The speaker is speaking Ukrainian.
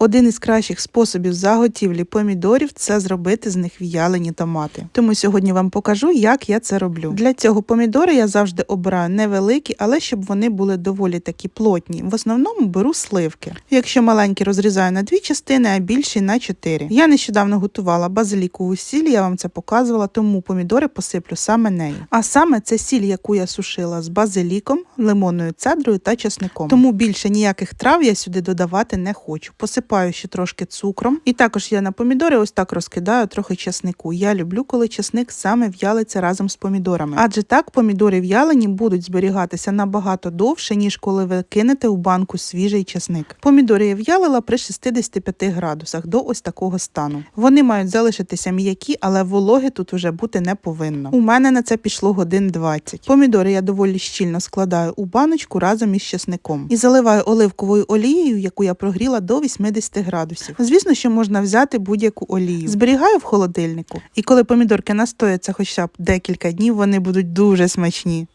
Один із кращих способів заготівлі помідорів це зробити з них в'ялені томати. Тому сьогодні вам покажу, як я це роблю. Для цього помідори я завжди обираю невеликі, але щоб вони були доволі такі плотні. В основному беру сливки. Якщо маленькі розрізаю на дві частини, а більші на чотири. Я нещодавно готувала базилікову сіль, я вам це показувала, тому помідори посиплю саме нею. А саме це сіль, яку я сушила з базиліком, лимонною цедрою та чесником. Тому більше ніяких трав я сюди додавати не хочу. Посипаю ще трошки цукром. І також я на помідори ось так розкидаю трохи чеснику. Я люблю, коли чесник саме в'ялиться разом з помідорами. Адже так помідори в'ялені будуть зберігатися набагато довше, ніж коли ви кинете у банку свіжий чесник. Помідори я в'ялила при 65 градусах до ось такого стану. Вони мають залишитися м'які, але вологи тут уже бути не повинно. У мене на це пішло годин 20. Помідори я доволі щільно складаю у баночку разом із чесником і заливаю оливковою олією, яку я прогріла до 80 градусів. Звісно, що можна взяти будь-яку олію. Зберігаю в холодильнику. І коли помідорки настояться хоча б декілька днів, вони будуть дуже смачні.